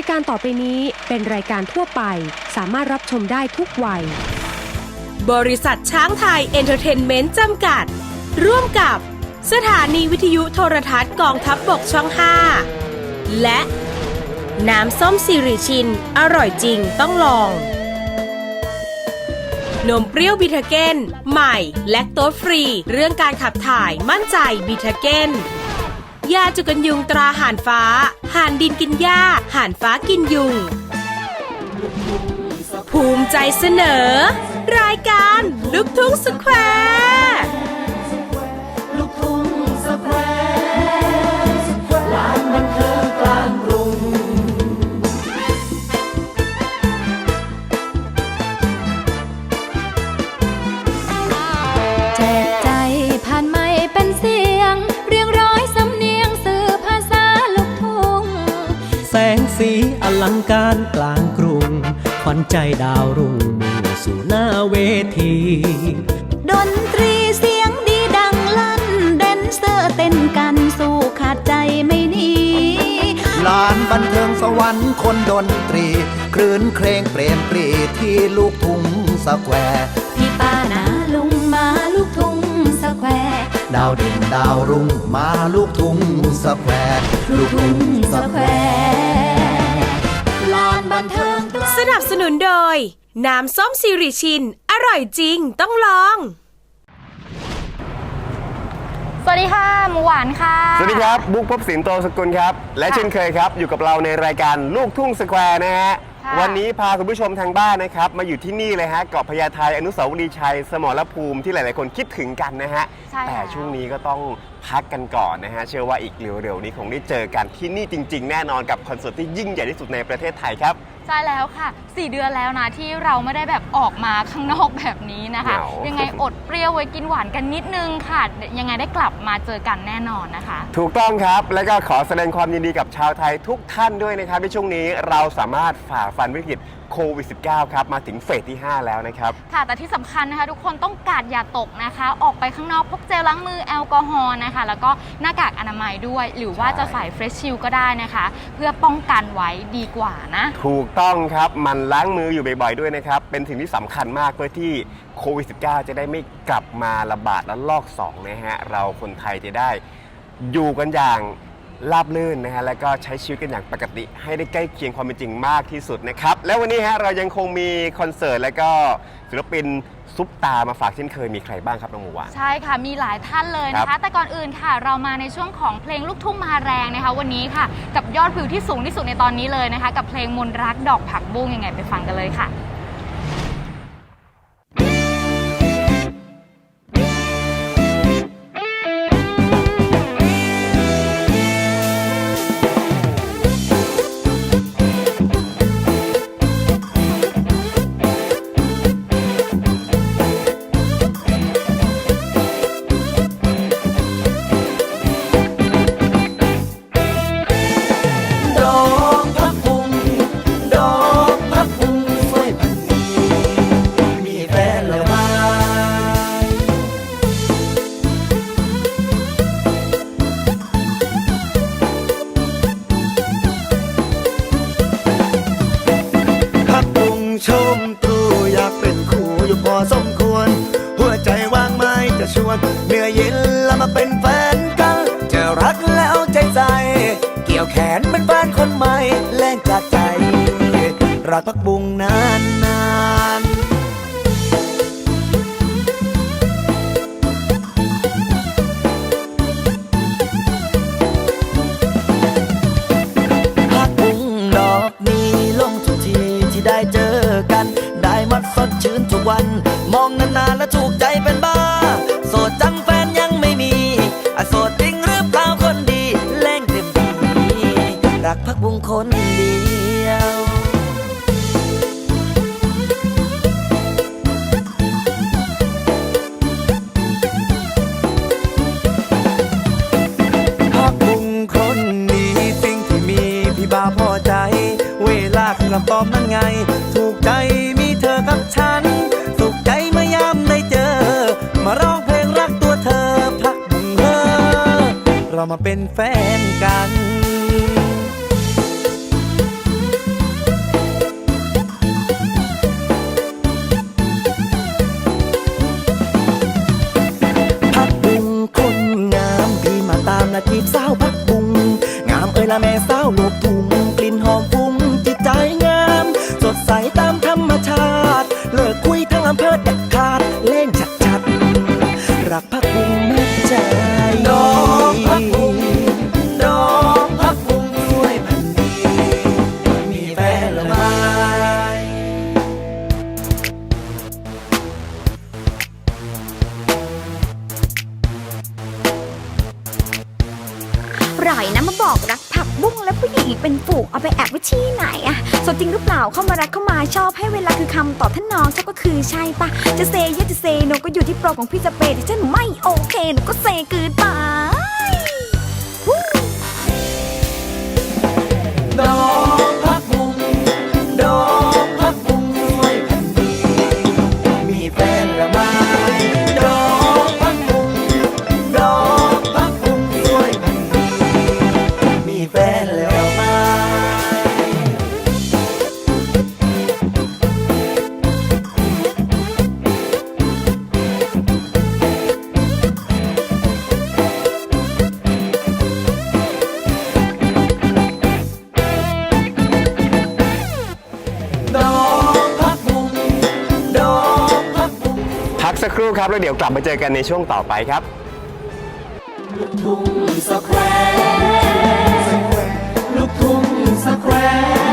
ายการต่อไปนี้เป็นรายการทั่วไป สามารถรับชมได้ทุกวัย บริษัทช้างไทยเอนเตอร์เทนเมนต์จำกัด ร่วมกับสถานีวิทยุโทรทัศน์กองทัพบบกช่อง 5 และ น้ำส้มสิริชิน อร่อยจริงต้องลอง นมเปรี้ยวบิทาเกนใหม่ และโต๊ฟรี เรื่องการขับถ่ายมั่นใจบิทาเกน ยาจุกันยุงตราห่านฟ้า ห่านดินกินหญ้า ห่านฟ้ากินยุง ภูมิใจเสนอ รายการลุกทุ่งสแควร์ อลังการกลางกรุง ขวัญใจดาวรุ่งมุ่งสู่หน้าเวที ดนตรีเสียงดีดังลั่น แดนเซอร์เต้นกันสู้ขาดใจไม่หนีลานบันเทิงสวรรค์คนดนตรี คลื่นเครงเปรมปรีที่ลูกทุ่งสแควร์พี่ป้านาลุงมาลูกทุ่งสแควร์ดาวเด่นดาวรุ่งมาลูกทุ่งสแควร์ลูกทุ่งสแควร์ลา นบันเทิงกลางสนับสนุนโดย น้ำส้มสิริชิน อร่อยจริงต้องลอง สวัสดีค่ะ หมูหวานค่ะ สวัสดีครับ บุ๊กพบสินโตสกุลครับ และค่ะเช่นเคยครับ อยู่กับเราในรายการลูกทุ่งสแควร์นะฮะ ค่ะ วันนี้พาคุณผู้ชมทางบ้านนะครับ มาอยู่ที่นี่เลยฮะเกาะพญาไทอนุสาวรีย์ชัย สมรภูมิที่หลาย ๆ คนคิดถึงกันนะฮะ ใช่แต่แล้วช่วงนี้ก็ต้องพักกันก่อนนะฮะ เชื่อว่าอีกเร็ว ๆ นี้คงได้เจอกันที่นี่จริง ๆ แน่นอนกับคอนเสิร์ตที่ยิ่งใหญ่ที่สุดในประเทศไทยครับใช่แล้วค่ะ 4 เดือนแล้วนะที่เราไม่ได้แบบออกมาข้างนอกแบบนี้นะคะ เหงายั ยังไงอดเปรี้ยวไว้กินหวานกันนิดนึงค่ะ ยังไงได้กลับมาเจอกันแน่นอนนะคะ ถูกต้องครับ และก็ขอแสดงความยินดีกับชาวไทยทุกท่านด้วยนะครับในช่วงนี้เราสามารถฝ่าฟันวิกฤต โควิด -19 ครับ มาถึงเฟสที่ 5 แล้วนะครับ ค่ะ แต่ที่สำคัญนะคะ ทุกคนต้องกาดอย่าตกนะคะ ออกไปข้างนอกพกเจลล้างมือแอลกอฮอล์นะคะ แล้วก็หน้ากากอนามัยด้วย หรือว่าจะใส่เฟรชชิลก็ได้นะคะ เพื่อป้องกันไว้ดีกว่านะ ถูกต้องครับ มันล้างมืออยู่บ่อยๆด้วยนะครับ เป็นสิ่งที่สำคัญมากเพื่อที่โควิด -19 จะได้ไม่กลับมาระบาดและลอก 2 นะฮะ เราคนไทยจะได้อยู่กันอย่าง ราบลื่นนะฮะ แล้วก็ใช้ชีวิตกันอย่างปกติ ให้ได้ใกล้เคียงความเป็นจริงมากที่สุดนะครับ แล้ววันนี้ฮะเรายังคงมีคอนเสิร์ตและก็ศิลปินซุปตามาฝากเช่นเคยมีใครบ้างครับน้องหมูหวาน ใช่ค่ะ มีหลายท่านเลยนะครัคะ บ แต่ก่อนอื่นค่ะ เรามาในช่วงของเพลงลูกทุ่งมาแรงนะคะ วันนี้ค่ะ กับยอดวิวที่สูงที่สุดในตอนนี้เลยนะคะ กับเพลงมนรักดอกผักบุ้งยังไงไปฟังกันเลยค่ะ สมควร หัวใจว่างไหมจะชวนเหนื่อเย็นแล้วมาเป็นแฟนกัน จะรักแล้วใจใจเกี่ยวแขนเป็นแฟนคนใหม่แรงจากใจ รักพักบุงนานนานพักบุ้งดอกนี้ลงทุกทีที่ได้เจอ ถูกใจเป็นบ้า โสดจังแฟนยังไม่มีอโสดจริงหรือเปล่าคนดีแรงเต็มที่รักพักบุ้งคนเดียวพักบุงคนนี้สิ่งที่มีพี่บาพอใจ เวลาคือกำปอมนั่นไง มาเป็นแฟนกันพักบุงคนงามที่มาตามนาทีสาวพักบุง งามเอ่ยละแม่สาวลบกทุ่งกลิ่นหอมฟุ้งจิตใจงาม สดใสตามธรรมชาติ อีกเป็นฝูงเอาไปแอบไว้ที่ไหนอะสดจริงหรือเปล่าเข้ามารักเข้ามาชอบให้เวลาคือคำตอบท่านน้องชอบก็คือใช่ปะจะเซเยจะเซโนก็อยู่ที่โปรของพี่จะเปย์แต่ฉันไม่โอเคหนูก็เซเกินไป พักสักครู่ครับ แล้วเดี๋ยวกลับมาเจอกันในช่วงต่อไปครับลูกทุ่งสแควร์ลูกทุ่งสแควร์